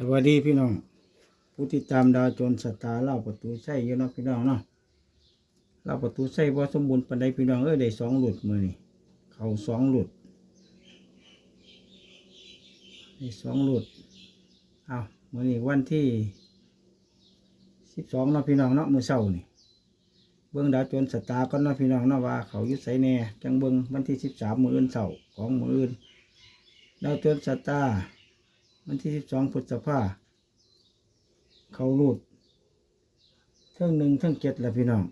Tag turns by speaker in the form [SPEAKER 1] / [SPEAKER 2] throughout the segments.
[SPEAKER 1] สวัสดีพี่น้อง ผู้ติดตามดาวโจรสตาร์เล่าประตูใส่เยอะเนาะพี่น้องเนาะเล่าประตูใส่ว่าสมบูรณ์ปันใดพี่น้องเอ้ยได้สองหลุดมือนี่เขาสองหลุดได้สองหลุดเอามือนี่วันที่สิบสองเนาะพี่น้องเนาะมือเศร้านี่เบิ้องดาวโจรสตาร์ก็เนาะพี่น้องเนาะว่าเขายุดใส่แน่จังเบิ้องวันที่สิบสามมืออื่นเศร้าของมืออื่นดาวโจรสตาร์ วันที่สิบสองพฤษภาเขารูดเท่งหนึ่งเท่งเจ็ดละพี่น้อง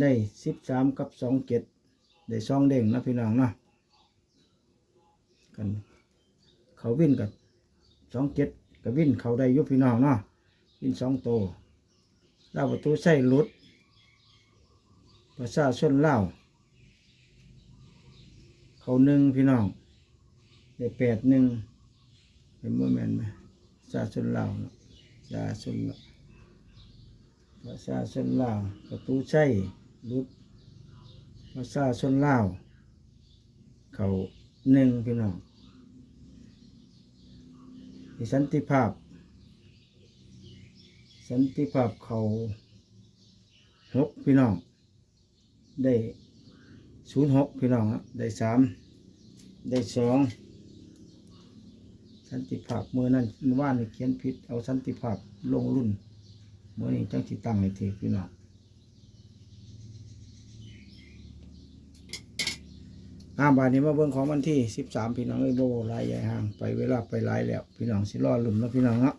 [SPEAKER 1] ได้สิบสามกับสองเจ็ดได้สองเด้งนะพี่น้องเนาะกันเขาวิ่นกับสองเจ็ดกับวิ่นเขาได้ยุพี่น้องเนาะวิ่นสองโตเล่าประตูใส่รุดประชาชนเล่าเขาหนึ่งพี่น้องได้แปดหนึ่ง เป็นโมเมนต์ไหมประชาชนลาวประชาชนลาวประชาชนลาวประตูใช่รุดประชาชนลาวเขาหนึ่งพี่น้องสันติภาพ สันติภาพเขาหกพี่น้อง ได้ศูนย์หกพี่น้องได้สามได้สอง สันติภาพเมื่อนั้นเมื่อวานนี่เขียนผิดเอาสันติภาพลงรุ่นเมื่อนี้จังสิตั้งให้ถือพี่น้องอาบาดนี้มาเบิ่งของวันที่สิบสามพี่น้องเอ้ยโบลายใหญ่ห่างไปเวลาไปหลายแล้ว พี่น้องสิรอรุ่นแล้วพี่น้องเนาะ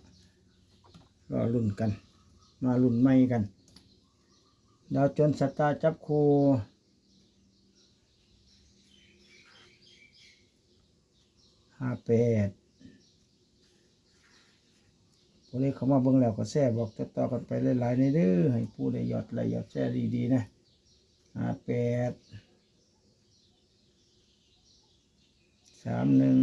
[SPEAKER 1] รอรุ่นกัน มารุ่นใหม่กันดาวจนสตาร์จับครูห้าแปด ผู้ใดเขามาเบิ่งแล้วก็แชร์บอกต่อๆกันไปหลายๆในเด้อให้ผู้ใดยอดไลค์ยอดแชร์ดีๆนะห้าแปดสามหนึ่ง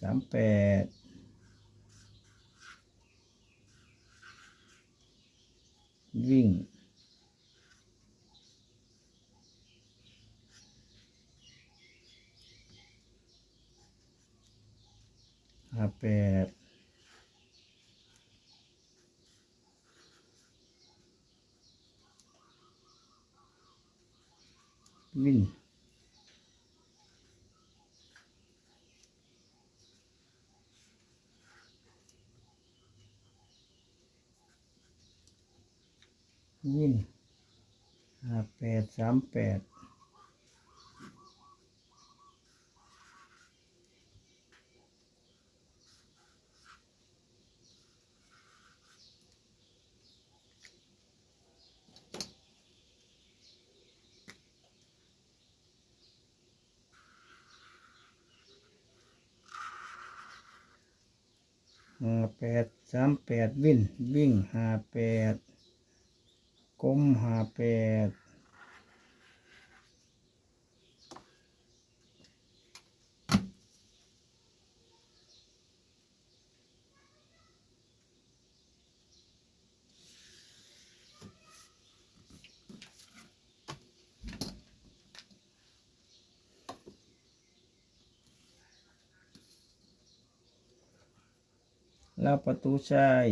[SPEAKER 1] สามแปดวิ่ง ห้าแปด วินวินห้าแปดสามแปด ห้าแปดสามแปดวิ่งวิ่งห้าแปดกลมห้าแปด แล้วประตูชัย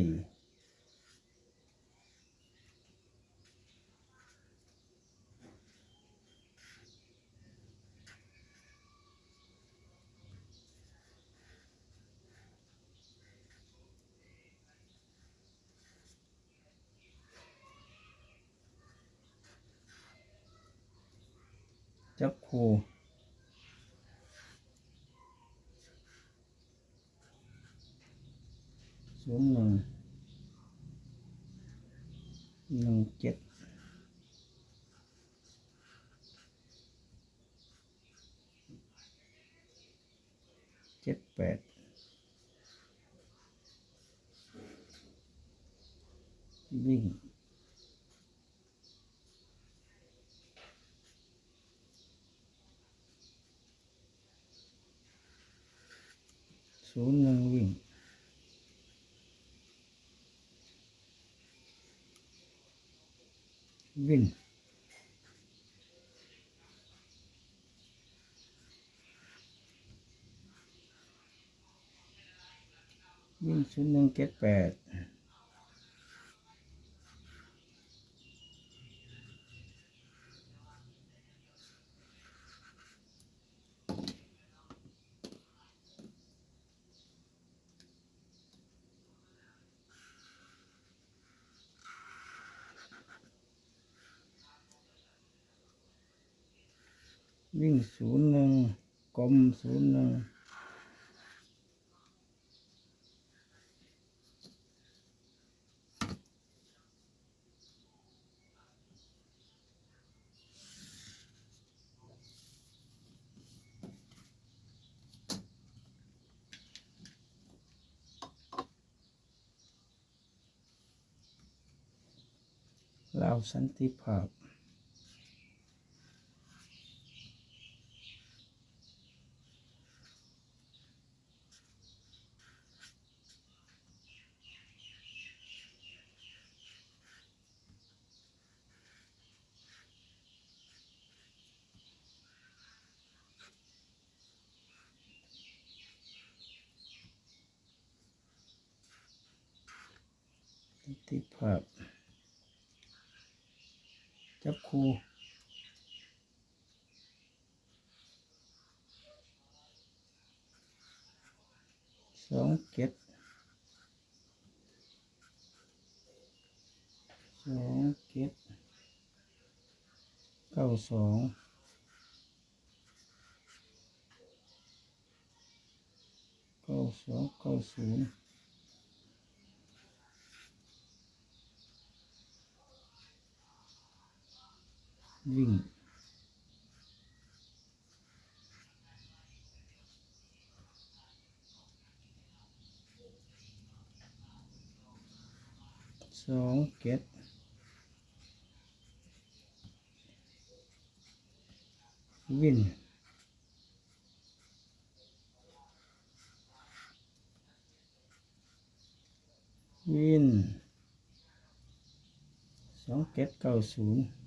[SPEAKER 1] จับคู่ศูนย์หนึ่งหนึ่งเจ็ด เจ็ดแปดวิ่งศูนย์หนึ่งวิ่งวิน ศูนย์หนึ่งเจ็ดแปดวิ่งศูนย์หนึ่งกลมศูนย์หนึ่ง ลาวสันติภาพ สันติภาพ จับคู่สองเจ็ดสองเจ็ดเก้าสองเก้าสองเก้าศูนย์ วิ่งสองเจ็ดวินวินสองเจ็ดเก้าศูนย์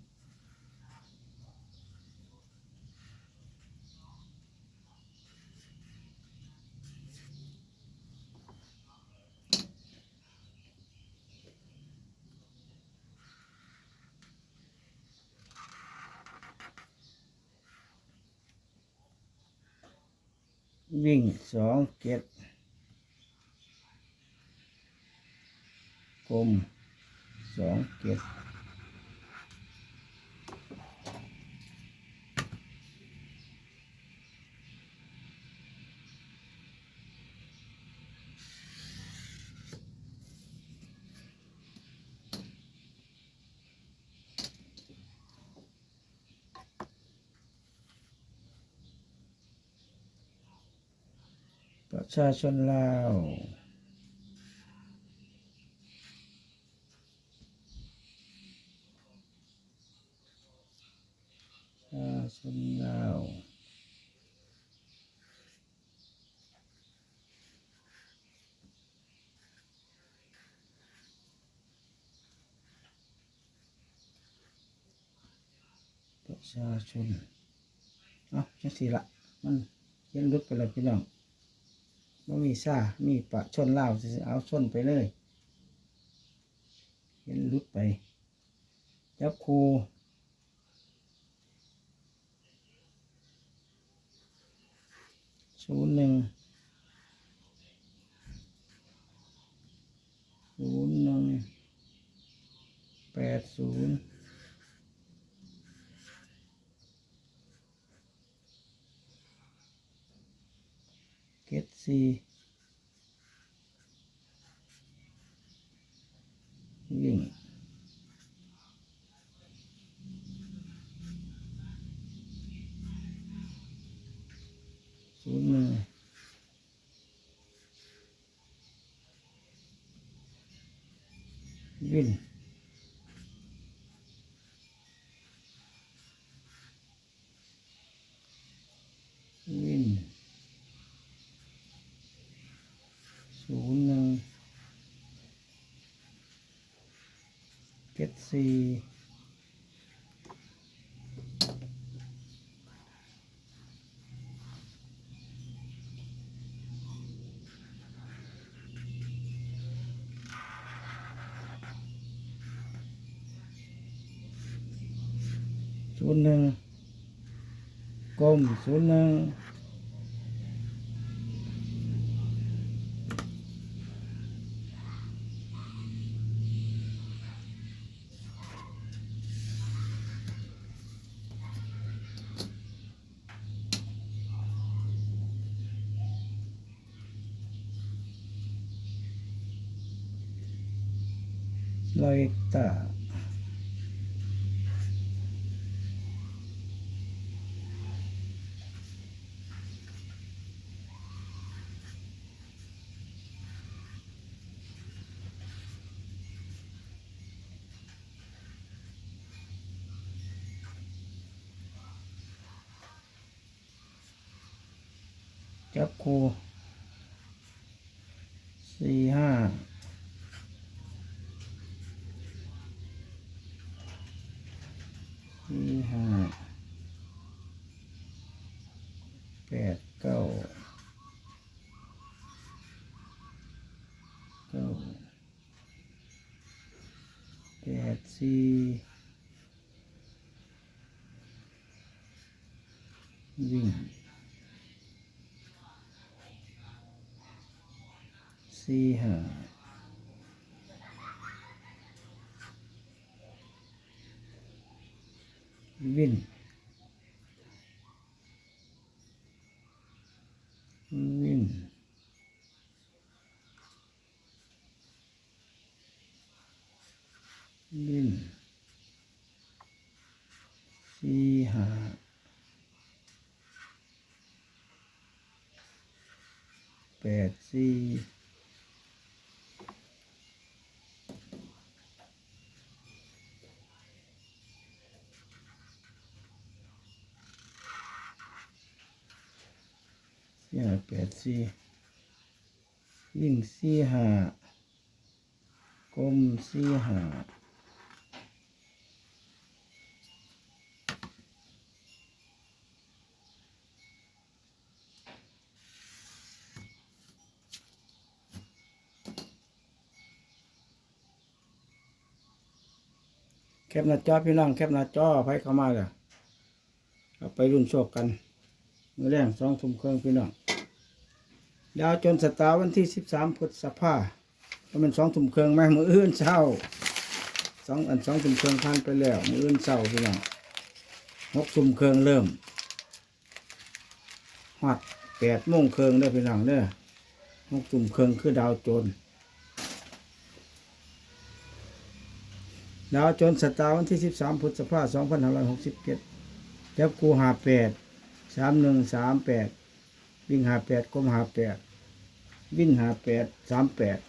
[SPEAKER 1] วิ่งสองเกตกลมสองเกต ประชาชนลาวประชาชนลาวประชาชน เอาจังสิละมันเขียนรุดไปแล้วพี่น้อง บ่มีซ่ามีปะชนลาเอาชนไปเลย เห็นลุดไป จับคูศูนย์หนึ่งศูนย์หนึ่งแปดศูนย์เจ็ด สี่วิ่งศูนย์หนึ่งวิ่งวิ่ง ศูนย์หนึ่งเจ็ดสี่ศูนย์หนึ่งกลมศูนย์หนึ่ง like that. Chắc cô C5 แปดสี่วิ่งสี่ห้าวินวิน วินสี่หาแปดสี่สี่หาแปดสี่วิ่งสี่หากลมสี่หา ปหน้าจอพี่น้องแคปหน้าจอไผเข้ามาเลยเอาไปรุ่นโชคกันมือแรงสองทุ่มเครื่องพี่น้องดาวจนสตาร์วันที่สิบสามพฤษภาก็เป็นสองทุ่มเครื่องไหมมืออื่นเช้าสองอันสองทุ่มเครื่องผ่านไปแล้วมืออื่นเช้าพี่น้องหกทุ่มเครื่องเริ่มฮอดแปดโมงเครื่องได้อพี่น้องเด้อหกทุ่มเครื่องคือดาวจน ดาวจนสตาร์วันที่สิบสามพฤษภาสองพันห้าร้อยหกสิบเจ็ดจับกูหาแปดสามหนึ่งสามแปดวิ่งหาแปดก้มหาแปดวิ่งหาแปดสามแปด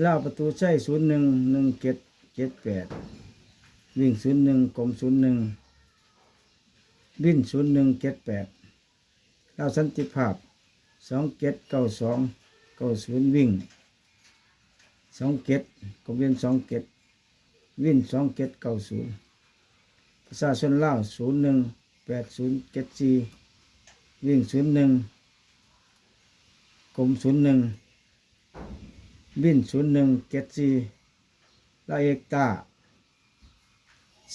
[SPEAKER 1] เล่าประตูใช่ศูนย์หนึ่งหนึ่งเจ็ดเจ็ดแปดวิ่งศูนย์หนึ่งกลมศูนย์หนึ่งวิ่งศูนย์หนึ่งเจ็ดแปดเล่าสันติภาพสองเจ็ดเก้าสองเก้าศูนย์วิ่งสองเจ็ดกลมเวียนสองเจ็ด วิ่งสองเจ็ดเก้าศูนย์ประชาชนลาวศูนย์หนึ่งแปดศูนย์เจ็ดสี่วิ่งศูนย์หนึ่งกรมศูนย์หนึ่งวิ่งศูนย์หนึ่งเจ็ดสี่ลาเอกตา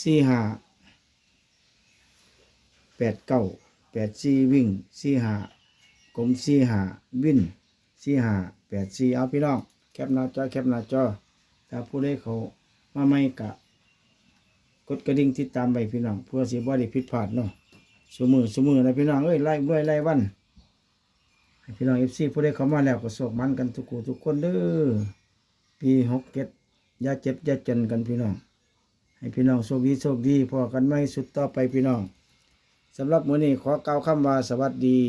[SPEAKER 1] สี่ห้าแปดเก้าแปดสี่วิ่งสี่ห้ากรมสี่ห้าวิ่งสี่ห้าแปดสี่เอาพี่น้อง แคปหน้าจอแคปหน้าจอถ้าผู้ใดเขา มาไม่กะ กดกระดิ่งติดตามไปพี่น้องเพื่อสิบ่ได้ผิดพลาดเนาะสมือสมือนะพี่น้องเอ้ยไล่ด้วยไล่วันให้พี่น้องเอฟซีผู้ใดเข้ามาแล้วก็โศกมันกันทุกคู่ทุกคนเด้อปีหกเก็ดยาเจ็บยาจนกันพี่น้อง ให้พี่น้องโชคดีโชคดีพอกันไม่สุดต่อไปพี่น้องสำหรับมื้อนี้ขอกล่าวคำว่าสวัสดี